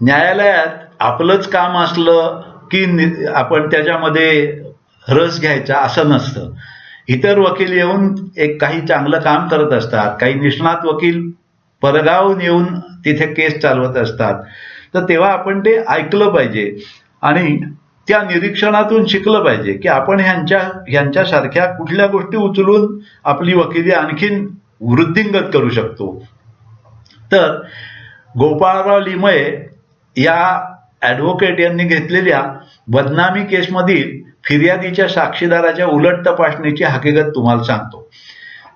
न्यायालयात आपलंच काम असलं की आपण त्याच्यामध्ये रस घ्यायचा असं नसतं. इतर वकील येऊन एक काही चांगलं काम करत असतात काही निष्णात वकील परगावून येऊन तिथे केस चालवत असतात. तर तेव्हा आपण ते ऐकलं पाहिजे आणि त्या निरीक्षणातून शिकलं पाहिजे की आपण ह्यांच्या ह्यांच्यासारख्या कुठल्या गोष्टी उचलून आपली वकिली आणखीन वृद्धिंगत करू शकतो. तर गोपाळराव लिमये या ॲडव्होकेट यांनी घेतलेल्या बदनामी केसमधील फिर्यादीच्या साक्षीदाराच्या उलट तपासणीची हकीकत तुम्हाला सांगतो.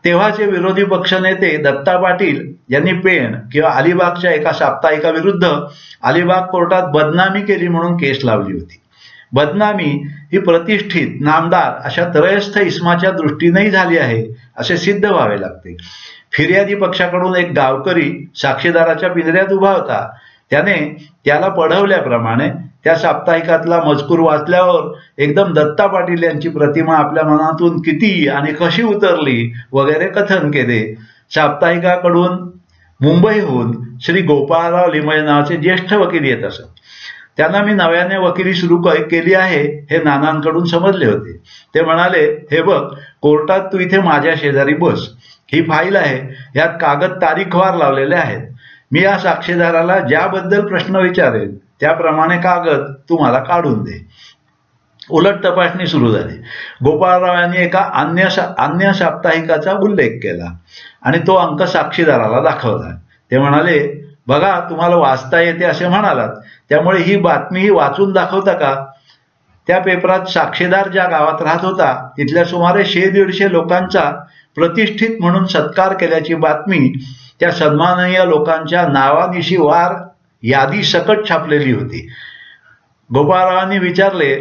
तेव्हाचे विरोधी पक्षनेते दत्ता पाटील यांनी पेण किंवा अलिबागच्या एका साप्ताहिकाविरुद्ध अलिबाग कोर्टात बदनामी केली म्हणून केस लावली होती. बदनामी ही प्रतिष्ठित नामदार अशा त्रयस्थ इस्माच्या दृष्टीनेही झाली आहे असे सिद्ध व्हावे लागते. फिर्यादी पक्षाकडून एक गावकरी साक्षीदाराच्या पिंजऱ्यात उभा होता. त्याने त्याला पढवल्याप्रमाणे त्या साप्ताहिकातला मजकूर वाचल्यावर एकदम दत्ता पाटील यांची प्रतिमा आपल्या मनातून किती आणि कशी उतरली वगैरे कथन केले. साप्ताहिकाकडून मुंबईहून श्री गोपाळराव लिमये नावाचे ज्येष्ठ वकील येत असत. त्यांना मी नव्याने वकिली सुरू केली आहे हे नानांकडून समजले होते. ते म्हणाले हे बघ कोर्टात तू इथे माझ्या शेजारी बस. ही फाईल आहे. यात कागद तारीखवार लावलेले आहेत. मी या साक्षीदाराला ज्याबद्दल प्रश्न विचारेन त्याप्रमाणे कागद तुम्हाला काढून दे. उलट तपासणी सुरू झाली. गोपाळराव यांनी एका अन्य सा- अन्य साप्ताहिकाचा उल्लेख केला आणि तो अंक साक्षीदाराला दाखवला. ते म्हणाले बघा तुम्हाला वाचता येते असे म्हणालात. त्यामुळे ही बातमी ही वाचून दाखवता का? त्या पेपरात साक्षीदार ज्या गावात राहत होता तिथल्या सुमारे शे दीडशे लोकांचा प्रतिष्ठित म्हणून सत्कार केल्याची बातमी त्या सन्माननीय लोकांच्या नावानिशी वार यादी सकट छापलेली होती. गोपाळरावांनी विचारले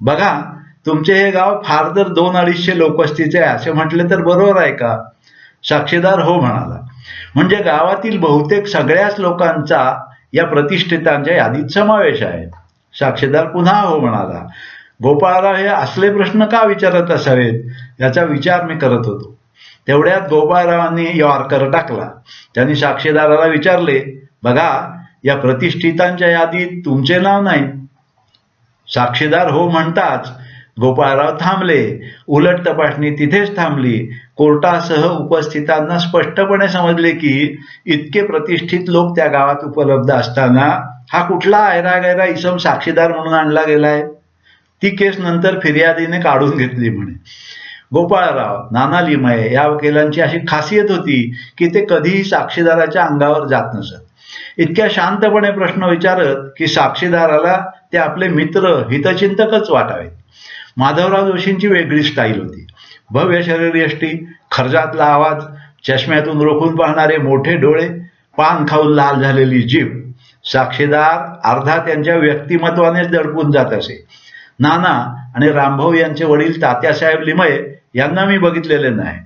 बघा तुमचे हे गाव फार तर दोन अडीचशे लोकवस्तीचे आहे असे म्हटले तर बरोबर आहे का? साक्षीदार हो म्हणाला म्हणजे गावातील बहुतेक सगळ्याच लोकांचा या प्रतिष्ठितांच्या यादीत समावेश आहे. साक्षीदार पुन्हा हो म्हणाला गोपाळराव हे असले प्रश्न का विचारत असावेत? याचा विचार मी करत होतो. तेवढ्यात गोपाळरावांनी यॉर्कर टाकला. त्यांनी साक्षीदाराला विचारले बघा या प्रतिष्ठितांच्या यादीत तुमचे नाव नाही. साक्षीदार हो म्हणताच गोपाळराव थांबले. उलट तपासणी तिथेच थांबली. कोर्टासह उपस्थितांना स्पष्टपणे समजले की इतके प्रतिष्ठित लोक त्या गावात उपलब्ध असताना हा कुठला आयरा गैरा इसम साक्षीदार म्हणून आणला गेलाय? ती केस नंतर फिर्यादीने काढून घेतली म्हणे. गोपाळराव नाना लिमये या वकिलांची अशी खासियत होती की ते कधीही साक्षीदाराच्या अंगावर जात नसत. इतक्या शांतपणे प्रश्न विचारत की साक्षीदाराला ते आपले मित्र हितचिंतकच वाटावेत. माधवराव जोशींची वेगळी स्टाईल होती. भव्य शरीरयष्टी खर्जातला आवाज चष्म्यातून रोखून पाहणारे मोठे डोळे पान खाऊन लाल झालेली जीभ. साक्षीदार अर्धा त्यांच्या व्यक्तिमत्वानेच दडपून जात असे. नाना आणि रामभाऊ यांचे वडील तात्यासाहेब लिमये यांना मी बघितलेले नाही.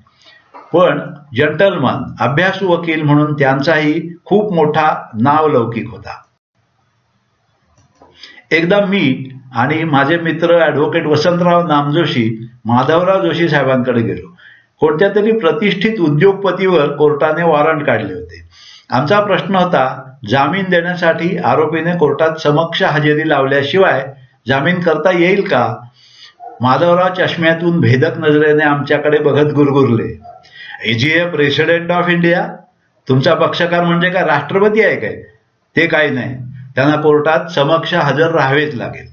पण जंटलमन अभ्यासू वकील म्हणून त्यांचाही खूप मोठा नावलौकिक होता. एकदा मी आणि माझे मित्र ॲडव्होकेट वसंतराव नामजोशी माधवराव जोशी साहेबांकडे गेलो. कोणत्या तरी प्रतिष्ठित उद्योगपतीवर कोर्टाने वॉरंट काढले होते. आमचा प्रश्न होता जामीन देण्यासाठी आरोपीने कोर्टात समक्ष हजेरी लावल्याशिवाय जामीन करता येईल का? माधवराव चष्म्यातून भेदक नजरेने आमच्याकडे बघत गुरगुरले. एजीएफ प्रेसिडेंट ऑफ इंडिया तुमचा पक्षकार म्हणजे काय? राष्ट्रपती आहे काय? ते काही नाही. त्यांना कोर्टात समक्ष हजर राहावेच लागेल.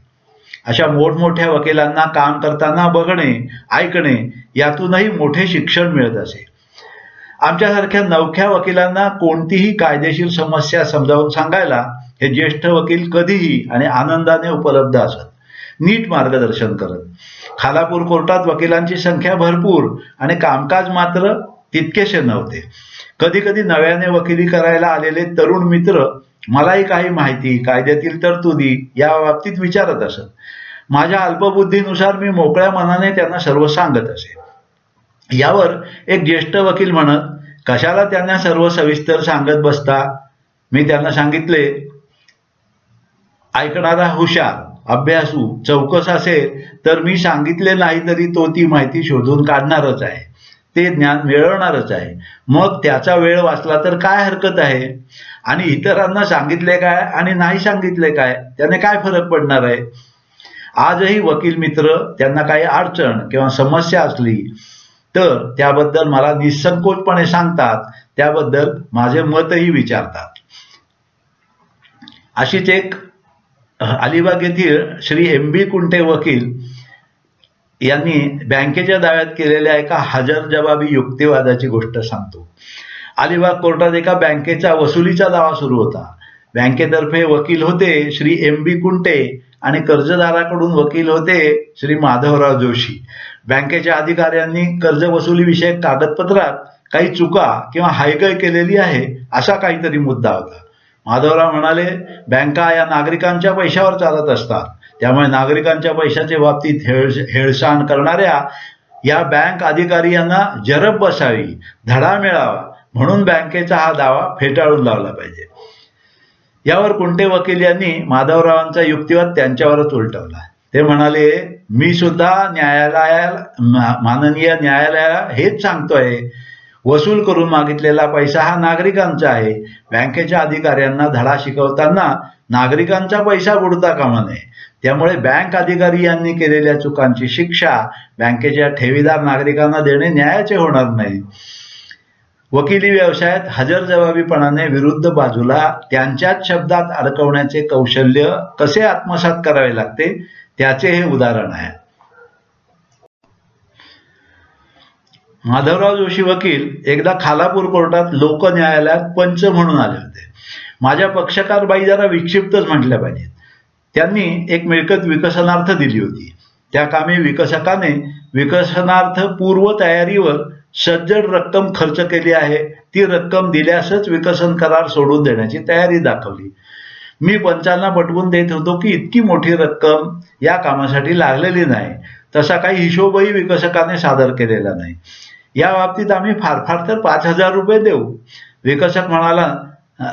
अशा मोठमोठ्या वकिलांना काम करताना बघणे ऐकणे यातूनही मोठे शिक्षण मिळत असे. आमच्यासारख्या नवख्या वकिलांना कोणतीही कायदेशीर समस्या समजावून सांगायला हे ज्येष्ठ वकील कधीही आणि आनंदाने उपलब्ध असत. नीट मार्गदर्शन करत. खालापूर कोर्टात वकिलांची संख्या भरपूर आणि कामकाज मात्र तितकेसे नव्हते. कधी कधी नव्याने वकिली करायला आलेले तरुण मित्र मलाही काही माहिती कायद्यातील तरतुदी या बाबतीत विचारत असत. माझ्या अल्पबुद्धीनुसार मी मोकळ्या मनाने त्यांना सर्व सांगत असे. यावर एक ज्येष्ठ वकील म्हणत कशाला त्यांना सर्व सविस्तर सांगत बसता? मी त्यांना सांगितले ऐकणारा हुशार अभ्यासू चौकस असेल तर मी सांगितले नाही तरी तो ती माहिती शोधून काढणारच आहे. ते ज्ञान मिळवणारच आहे. मग त्याचा वेळ वाचला तर काय हरकत आहे? आणि इतरांना सांगितले काय आणि नाही सांगितले काय? त्याने काय फरक पडणार आहे? आजही वकील मित्र त्यांना काही अडचण किंवा समस्या असली तर त्याबद्दल मला निसंकोचपणे सांगतात. त्याबद्दल माझे मतही विचारतात. अशीच एक अलिबाग येथील श्री एम बी कुंटे वकील यांनी बँकेच्या दाव्यात केलेल्या एका हजर जबाबी युक्तिवादाची गोष्ट सांगतो. अलिबाग कोर्टात एका बँकेचा वसुलीचा दावा सुरू होता. बँकेतर्फे वकील होते श्री एम बी कुंटे आणि कर्जदाराकडून वकील होते श्री माधवराव जोशी. बँकेच्या अधिकाऱ्यांनी कर्ज वसुली विषयक कागदपत्रात काही चुका किंवा हायगय केलेली आहे असा काहीतरी मुद्दा होता. माधवराव म्हणाले बँका या नागरिकांच्या पैशावर चालत असतात. त्यामुळे नागरिकांच्या पैशाच्या बाबतीत हेळ हेळसांड करणाऱ्या या बँक अधिकारी यांना जरब बसावी धडा मिळावा म्हणून बँकेचा हा दावा फेटाळून लावला पाहिजे. यावर कुंटे वकील यांनी माधवरावांचा युक्तिवाद त्यांच्यावरच उलटवला. ते म्हणाले मी सुद्धा न्यायालयाला माननीय न्यायालयाला हेच सांगतोय वसूल करून मागितलेला पैसा हा नागरिकांचा आहे. बँकेच्या अधिकाऱ्यांना धडा शिकवताना नागरिकांचा पैसा बुडता कामा नये. त्यामुळे बँक अधिकारी यांनी केलेल्या चुकांची शिक्षा बँकेच्या ठेवीदार नागरिकांना देणे न्यायाचे होणार नाही. वकिली व्यवसायात हजर जबाबीपणाने विरुद्ध बाजूला त्यांच्याच शब्दात अडकवण्याचे कौशल्य कसे आत्मसात करावे लागते? त्याचे हे उदाहरण आहे. माधवराव जोशी वकील एकदा खालापूर कोर्टात लोक न्यायालयात पंच म्हणून आले होते. माझ्या पक्षकार बाई जरा विक्षिप्तच म्हटल्या पाहिजेत. त्यांनी एक मिळकत विकसनार्थ दिली होती. त्या कामी विकसकाने विकसनार्थ पूर्व तयारीवर सज्जड रक्कम खर्च केली आहे. ती रक्कम दिल्यासच विकसन करार सोडून देण्याची तयारी दाखवली. मी पंचांना पटवून देत होतो की इतकी मोठी रक्कम या कामासाठी लागलेली नाही. तसा काही हिशोबही विकसकाने सादर केलेला नाही. या बाबतीत आम्ही फार फार तर पाच हजार रुपये देऊ. विकसक म्हणाला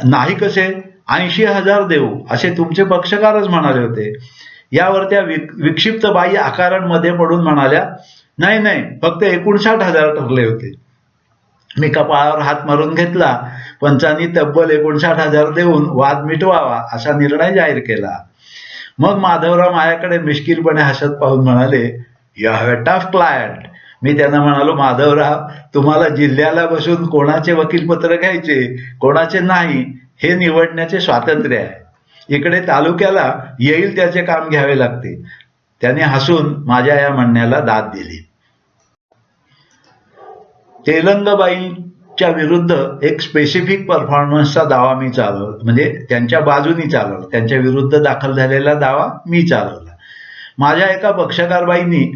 नाही कसे? ऐंशी हजार देऊ. असे तुमचे पक्षकारच म्हणाले होते. यावर त्या विक विक्षिप्त बाई आकारांमध्ये पडून म्हणाल्या नाही नाही फक्त एकोणसाठ हजार ठरले होते. मी कपाळावर हात मारून घेतला पंचांनी तब्बल एकोणसाठ हजार देऊन वाद मिटवावा असा निर्णय जाहीर केला. मग माधवराव माझ्याकडे मिश्किलपणे हसत पाहून म्हणाले you have a tough client मी त्यांना म्हणालो माधवराव तुम्हाला जिल्ह्याला बसून कोणाचे वकीलपत्र घ्यायचे कोणाचे नाही हे निवडण्याचे स्वातंत्र्य आहे. इकडे तालुक्याला येईल त्याचे काम घ्यावे लागते. त्याने हसून माझ्या या म्हणण्याला दाद दिली. तेलंगबाईंच्या विरुद्ध एक स्पेसिफिक परफॉर्मन्सचा दावा मी चालवला. म्हणजे त्यांच्या बाजूनी चालवला. त्यांच्या विरुद्ध दाखल झालेला दावा मी चालवला. माझ्या एका पक्षकारबाईंनी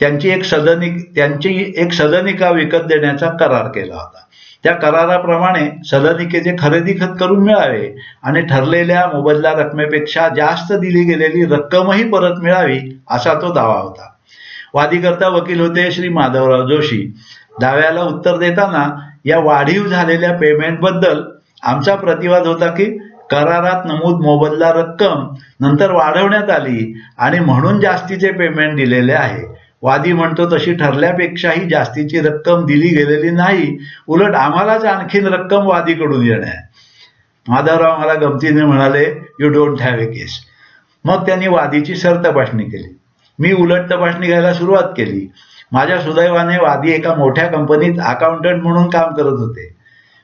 त्यांची एक सदनिक त्यांची एक सदनिका विकत देण्याचा करार केला होता. त्या कराराप्रमाणे सदनिकेचे खरेदी खत करून मिळावे आणि ठरलेल्या मोबदला रकमेपेक्षा जास्त दिली गेलेली रक्कमही परत मिळावी असा तो दावा होता. वादीकर्ता वकील होते श्री माधवराव जोशी. दाव्याला उत्तर देताना या वाढीव झालेल्या पेमेंटबद्दल आमचा प्रतिवाद होता की करारात नमूद मोबदला रक्कम नंतर वाढवण्यात आली आणि म्हणून जास्तीचे पेमेंट दिलेले आहे. वादी म्हणतो तशी ठरल्यापेक्षाही जास्तीची रक्कम दिली गेलेली नाही. उलट आम्हालाच आणखीन रक्कम वादीकडून येणे माधवराव मला गमतीने म्हणाले you don't have a case मग त्यांनी वादीची सर तपासणी केली. मी उलट तपासणी घ्यायला सुरुवात केली. माझ्या सुदैवाने वादी एका मोठ्या कंपनीत अकाउंटंट म्हणून काम करत होते.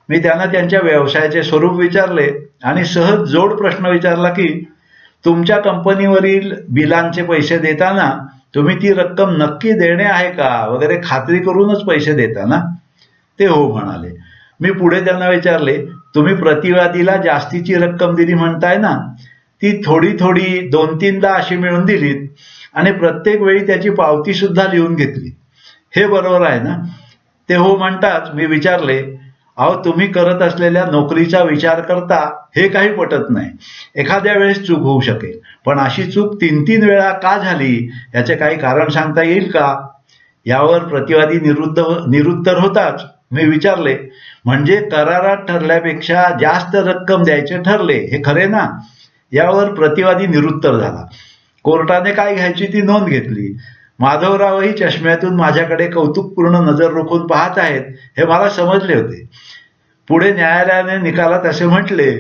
मी त्यांना त्यांच्या व्यवसायाचे स्वरूप विचारले आणि सहज जोड प्रश्न विचारला की तुमच्या कंपनीवरील बिलांचे पैसे देताना तुम्ही ती रक्कम नक्की देणे आहे का? वगैरे खात्री करूनच पैसे देता ना? ते हो म्हणाले. मी पुढे त्यांना विचारले तुम्ही प्रतिवादीला जास्तीची रक्कम दिली म्हणताय ना? ती थोडी थोडी दोन तीनदा अशी मिळून दिलीत आणि प्रत्येक वेळी त्याची पावती सुद्धा लिहून घेतली. हे बरोबर आहे ना? ते हो म्हणताच मी विचारले अहो तुम्ही करत असलेल्या नोकरीचा विचार करता हे काही पटत नाही. एखाद्या वेळेस चूक होऊ शकेल. पण अशी चूक तीन तीन वेळा का झाली याचे काही कारण सांगता येईल का? यावर प्रतिवादी निरुद्ध निरुत्तर होताच मी विचारले. म्हणजे करारात ठरल्यापेक्षा जास्त रक्कम द्यायचे ठरले हे खरे ना? यावर प्रतिवादी निरुत्तर झाला. कोर्टाने काय घ्यायची ती नोंद घेतली. माधवरावही चष्म्यातून माझ्याकडे कौतुकपूर्ण नजर रोखून पाहत आहेत हे मला समजले होते. पुढे न्यायालयाने निकालात असे म्हटले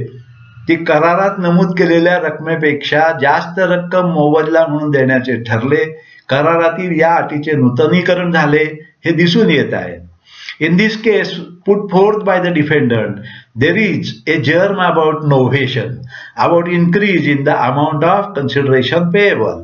की करारात नमूद केलेल्या रकमेपेक्षा जास्त रक्कम मोबदला म्हणून देण्याचे ठरले. करारातील या अटीचे नूतनीकरण झाले हे दिसून येत आहे. In this case put forth by the defendant there is a germ about novation about increase in the amount of consideration payable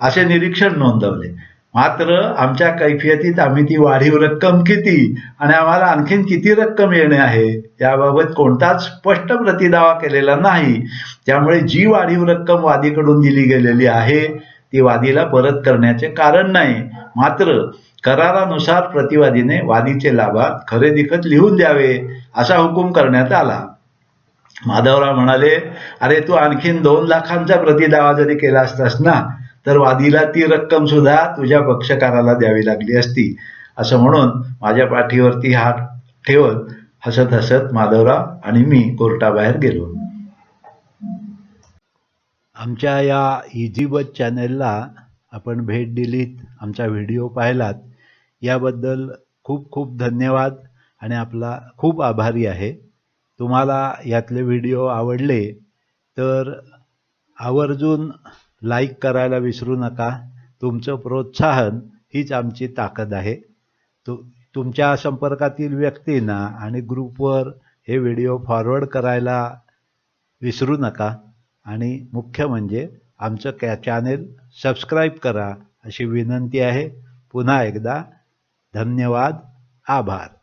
असे निरीक्षण नोंदवले. मात्र आमच्या कैफियतीत आम्ही ती वाढीव रक्कम किती आणि आम्हाला आणखीन किती रक्कम येणे आहे याबाबत कोणताच स्पष्ट प्रतिदावा केलेला नाही. त्यामुळे जी वाढीव रक्कम वादीकडून दिली गेलेली आहे ती वादीला परत करण्याचे कारण नाही. मात्र करारानुसार प्रतिवादीने वादीचे लाभात खरेदीखत लिहून द्यावे असा हुकूम करण्यात आला. माधवराव म्हणाले अरे तू आणखीन दोन लाखांचा प्रतिदावा जरी केला असतास ना तर वादीला ती रक्कम सुद्धा तुझ्या पक्षकाराला द्यावी लागली असती. असं म्हणून माझ्या पाठीवरती हात ठेवत हसत हसत माधवराव आणि मी कोर्टाबाहेर गेलो. आमच्या या इझी चॅनेलला आपण भेट दिलीत आमचा व्हिडिओ पाहिलात याबद्दल खूप खूप धन्यवाद आणि आपला खूप आभारी आहे. तुम्हाला यातले व्हिडिओ आवडले तर आवर्जून लाईक करायला विसरू नका. तुमचं प्रोत्साहन हीच आमची ताकद आहे. तु तुमच्या संपर्कातील व्यक्तींना आणि ग्रुपवर हे व्हिडिओ फॉरवर्ड करायला विसरू नका. आणि मुख्य म्हणजे आमचं कॅ चॅनेल सबस्क्राईब करा अशी विनंती आहे. पुन्हा एकदा धन्यवाद. आभार.